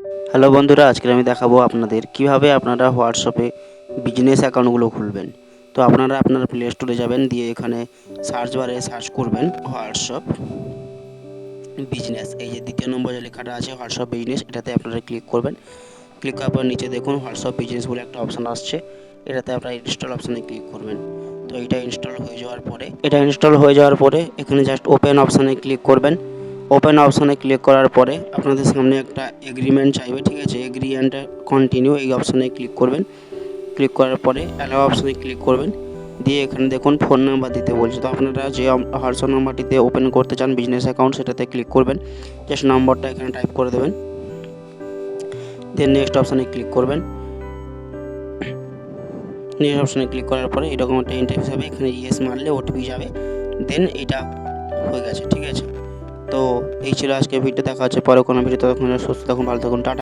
Hello বন্ধুরা আজকে আমি দেখাবো আপনাদের কীভাবে আপনারা হোয়াটসঅ্যাপে বিজনেস অ্যাকাউন্টগুলো খুলবেন। তো আপনারা আপনার প্লে স্টোরে যাবেন, দিয়ে এখানে সার্চ বারে সার্চ করবেন হোয়াটসঅ্যাপ বিজনেস এই যে দ্বিতীয় নম্বর যে লেখাটা আছে, হোয়াটসঅ্যাপ বিজনেস এটাতে আপনারা ক্লিক করবেন। ক্লিক করার পর নিচে দেখুন হোয়াটসঅ্যাপ বিজনেস বলে একটা অপশান আসছে। এটাতে আপনারা ইনস্টল অপশানে ক্লিক করবেন। তো এটা ইনস্টল হয়ে যাওয়ার পরে, এটা ইনস্টল হয়ে যাওয়ার পরে এখানে জাস্ট ওপেন অপশানে ক্লিক করবেন। ওপেন অপশানে ক্লিক করার পরে আপনাদের সামনে একটা এগ্রিমেন্ট চাইবে, ঠিক আছে? এগ্রি অ্যান্ড কন্টিনিউ এই অপশানে ক্লিক করবেন। ক্লিক করার পরে অ্যালাও অপশানে ক্লিক করবেন। দিয়ে এখানে দেখুন ফোন নাম্বার দিতে বলছে। তো আপনারা যে হোয়াটসঅ্যাপ নাম্বারটিতে ওপেন করতে চান বিজনেস অ্যাকাউন্ট সেটাতে ক্লিক করবেন। জাস্ট নম্বরটা এখানে টাইপ করে দেবেন। দেন নেক্সট অপশানে ক্লিক করবেন। নেক্সট অপশানে ক্লিক করার পরে এরকম একটা ইন্টারভিউ হবে। এখানে ইয়েস মারলে ওটিপি যাবে। দেন এটা হয়ে গেছে, ঠিক আছে? তো এই ছিল আজকের ভিডিও দেখা হচ্ছে পরে কোনো ভিডিও তখন সুস্থ থাকুন, ভালো থাকুন, টাটা।